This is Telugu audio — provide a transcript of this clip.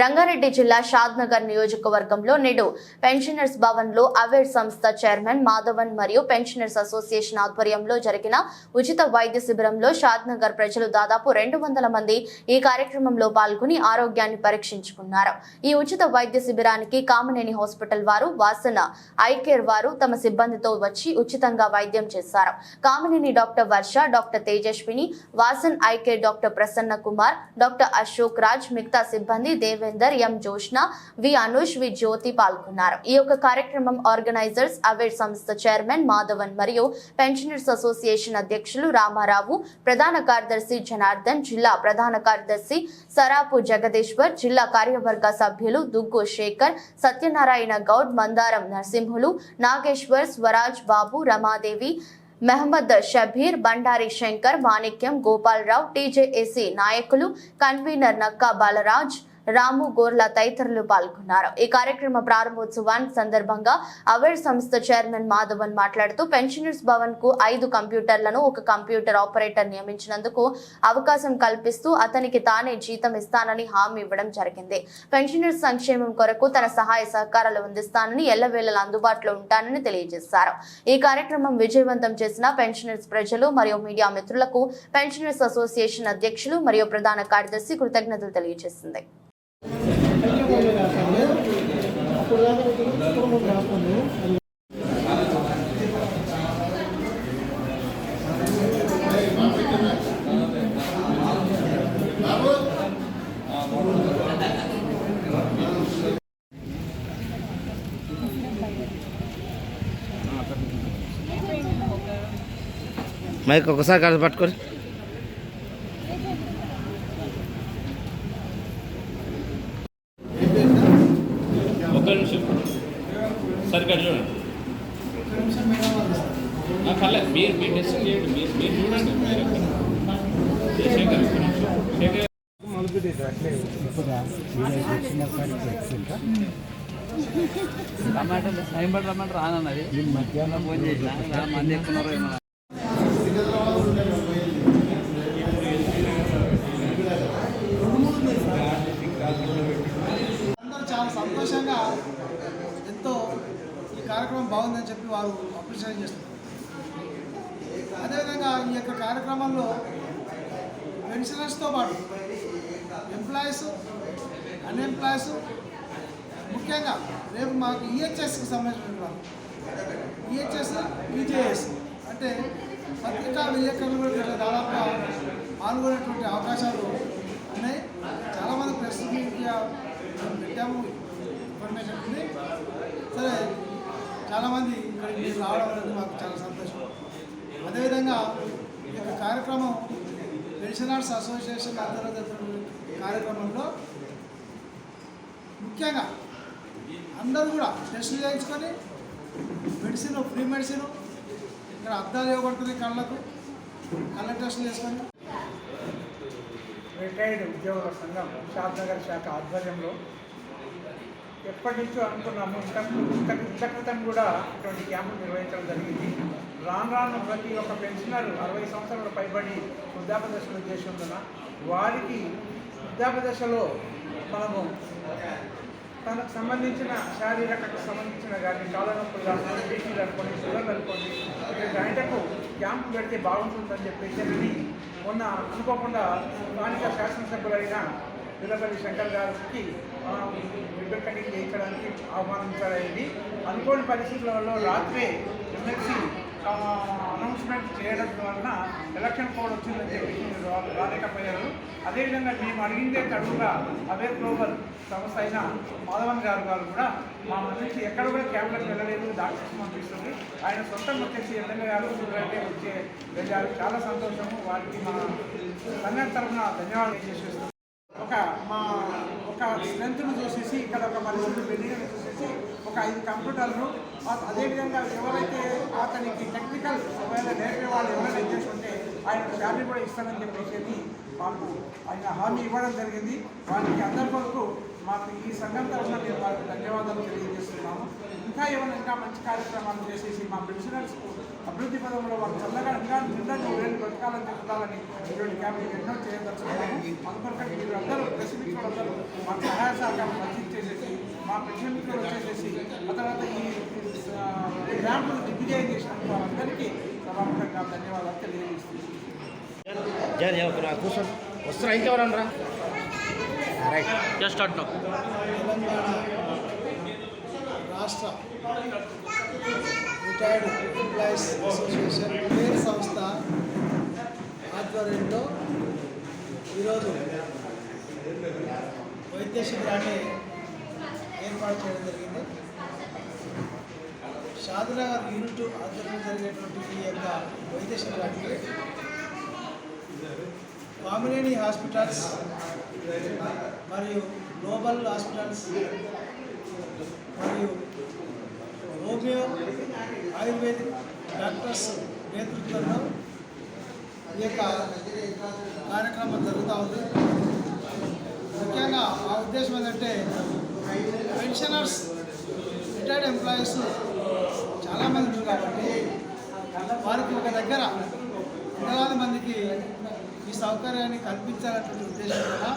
రంగారెడ్డి జిల్లా షాద్నగర్ నియోజకవర్గంలో నేడు పెన్షనర్స్ భవన్లో అవేర్ సంస్థ చైర్మన్ మాధవన్ మరియు పెన్షనర్స్ అసోసియేషన్ ఆధ్వర్యంలో జరిగిన ఉచిత వైద్య శిబిరంలో షాద్నగర్ ప్రజలు దాదాపు రెండు వందల మంది ఈ కార్యక్రమంలో పాల్గొని ఆరోగ్యాన్ని పరీక్షించుకున్నారు. ఈ ఉచిత వైద్య శిబిరానికి కామినేని హాస్పిటల్ వారు వాసన ఐకేర్ వారు తమ సిబ్బందితో వచ్చి ఉచితంగా వైద్యం చేశారు. Kamineni doctor Varsha doctor Tejaswini Vasan eye care doctor Prasanna Kumar doctor Ashok Raj మిగతా సిబ్బంది దేవేందర్ ఎం జోష్న వి అనుష్ వి జ్యోతి పాల్గొన్నారు. ఈ యొక్క కార్యక్రమం ఆర్గనైజర్స్ అవేర్ సంస్థ చైర్మన్ మాధవన్ మరియు పెన్షనర్స్ అసోసియేషన్ అధ్యక్షులు రామారావు ప్రధాన కార్యదర్శి జనార్దన్ జిల్లా ప్రధాన కార్యదర్శి సరాపు జగదీశ్వర్ జిల్లా కార్యవర్గ సభ్యులు దుగ్గు శేఖర్ సత్యనారాయణ గౌడ్ మందారం నరసింహులు నాగేశ్వర్ స్వరాజ్ బాబు రమాదేవి మెహమ్మద్ షబీర్ బండారి శంకర్ మాణిక్యం గోపాలరావు టీజేఏసీ నాయకులు కన్వీనర్ నక్కా బాలరాజ్ రాము గోర్ల తదితరులు పాల్గొన్నారు. ఈ కార్యక్రమ ప్రారంభోత్సవాన్ని సందర్భంగా అవేర్ సంస్థ చైర్మన్ మాధవన్ మాట్లాడుతూ పెన్షనర్స్ భవన్కు ఐదు కంప్యూటర్లను ఒక కంప్యూటర్ ఆపరేటర్ నియమించినందుకు అవకాశం కల్పిస్తూ అతనికి తానే జీతం ఇస్తానని హామీ ఇవ్వడం జరిగింది. పెన్షనర్స్ సంక్షేమం కొరకు తన సహాయ సహకారాలు అందిస్తానని ఎల్లవేళలా అందుబాటులో ఉంటానని తెలియజేశారు. ఈ కార్యక్రమం విజయవంతం చేసిన పెన్షనర్స్ ప్రజలు మరియు మీడియా మిత్రులకు పెన్షనర్స్ అసోసియేషన్ అధ్యక్షులు మరియు ప్రధాన కార్యదర్శి కృతజ్ఞతలు తెలియజేసింది. మైక్ ఒకసారి కలిసి పర్లేదు మీరు మీరు టెస్టింగ్ చేయండి మీరు మీరు చూడండి. మీరు శేఖర్ రానన్నది మధ్యాహ్నం ఫోన్ చేసిన మంది ఎక్కున్నారో ఏమో సంతోషంగా ఎంతో ఈ కార్యక్రమం బాగుందని చెప్పి వారు అప్రిషియేట్ చేస్తున్నారు. అదేవిధంగా ఈ యొక్క కార్యక్రమంలో పెన్షనర్స్తో పాటు ఎంప్లాయీస్ అన్ఎంప్లాయీస్ ముఖ్యంగా రేపు మాకు ఈహెచ్ఎస్కి సంబంధించిన ఈహెచ్ఎస్ ఈజేఎస్ అంటే పత్రికా విలేకరులు కూడా దాదాపుగా పాల్గొనేటువంటి అవకాశాలు ఉన్నాయి. చాలామంది ప్రెస్ మీడియా పెట్టాము ఇన్ఫర్మేషన్ ఉంది. సరే చాలామంది ఇక్కడికి రావడం అనేది మాకు చాలా సంతోషం అదేవిధంగా ఈ యొక్క కార్యక్రమం పెన్షనర్స్ అసోసియేషన్ అంతర్గత కార్యక్రమంలో ముఖ్యంగా అందరూ కూడా టెస్టులు చేయించుకొని మెడిసిన్ ఫ్రీ మెడిసిన్ ఇక్కడ అద్దాలు ఇవ్వబడుతుంది కళ్ళకు. కళ్ళ టెస్టులు చేసుకొని. రిటైర్డ్ ఉద్యోగుల సంఘం షాద్నగర్ శాఖ ఆధ్వర్యంలో ఎప్పటి నుంచో అనుకున్నాము. ఇంతకు ఇంత ఇంత క్రితం కూడా ఇటువంటి క్యాంపులు నిర్వహించడం జరిగింది. రాను రాను ప్రతి ఒక్క పెన్షనర్ అరవై సంవత్సరాలు పైబడి వృద్ధాప దశలో చేసి వారికి వృద్ధాప దశలో మనము తనకు సంబంధించిన శారీరకకు సంబంధించిన కానీ కాళ్ళ నొప్పులు కానీ బీపీలు అనుకోండి షుగర్లు అనుకోండి ఇలాంటకు క్యాంపు పెడితే బాగుంటుందని చెప్పేసి అని మొన్న అనుకోకుండా స్థానిక శాసనసభ్యులైన పిల్లపల్లి శంకర్ గారికి ఆ, కటింగ్ చేయించడానికి ఆహ్వానించారైంది అనుకోని పరిస్థితులలో రాత్రే ఎమ్మెల్సీ అనౌన్స్మెంట్ చేయడం వలన ఎలక్షన్ కోడ్ వచ్చిందని చెప్పి రాలేకపోయారు అదేవిధంగా మేము అడిగిందే తడుగా అవే గ్లోబల్ సంస్థ అయిన మాధవన్ గారు గారు కూడా మా నుంచి ఎక్కడ కూడా క్యాబినెట్ వెళ్ళలేదు డాక్టర్స్ పంపిస్తుంది. ఆయన సొంతం వచ్చేసి ఎమ్మెల్యే గారు సూర్యారెడ్డి వచ్చే వెళ్ళారు. చాలా సంతోషము. వారికి మా సంఘం తరఫున ధన్యవాదాలు చేసేస్తున్నాం ఒక మా స్ట్రెంత్ను చూసేసి ఇక్కడ ఒక పరిస్థితులు బిల్డింగ్ని చూసేసి ఒక ఐదు కంప్యూటర్లు అదేవిధంగా ఎవరైతే అతనికి టెక్నికల్ ఒకవేళ నేర్పే వాళ్ళు ఎవరైనా చేసి ఉంటే ఆయన శాలరీ కూడా ఇస్తానని చెప్పేసి మాకు ఆయన హామీ ఇవ్వడం జరిగింది. వాళ్ళకి అందరి కొరకు మాకు ఈ సంఘం తరఫున మేము వారికి ధన్యవాదాలు తెలియజేస్తున్నాము ఇంకా ఏమైనా ఇంకా మంచి కార్యక్రమాలు చేసేసి మా పెన్షనర్స్కు అభివృద్ధి పదంలో వాళ్ళు చల్లగా ఇంకా నిండా వేలు బ్రతకాలని చెప్తాలని ఇటువంటి క్యాంపులు ఎన్నో చేయదలుచుకున్నాము. అందుకొరకని మీరు అందరూ ప్రెస్ మా సహాయ సహకారం అందించేసేసి మా పెన్షన్లు వచ్చేసేసి ఆ తర్వాత ఈ గ్రాంట్లు దిగ్విజయం చేసినందుకు వాళ్ళందరికీ సభాముఖంగా ధన్యవాదాలు తెలియజేస్తున్నాను. జర జర కూర్చోండి వస్తున్నా ఇంకెవరన్నా రైట్. జస్ట్ స్టార్ట్ తెలంగాణ రాష్ట్ర రిటైర్డ్ ఎంప్లాయీస్ అసోసియేషన్ పేరు సంస్థ ఆధ్వర్యంలో ఈరోజు వైద్య శిబిరాన్ని ఏర్పాటు చేయడం జరిగింది. షాదనగర్ యూనిట్ ఆధ్వర్యంలో జరిగేటువంటి ఈ యొక్క వైద్య శిబిరానికి కామినేని హాస్పిటల్స్ మరియు గ్లోబల్ హాస్పిటల్స్ మరియు హోమియో ఆయుర్వేదిక్ డాక్టర్స్ నేతృత్వంలో ఈ యొక్క కార్యక్రమం జరుగుతూ ఉంది. ముఖ్యంగా ఆ ఉద్దేశం ఏంటంటే పెన్షనర్స్ రిటైర్డ్ ఎంప్లాయీస్ చాలామంది ఉన్నారు కాబట్టి వారికి ఒక దగ్గర వందలాది మందికి ఈ సౌకర్యాన్ని కల్పించాలన్నటువంటి ఉద్దేశం కూడా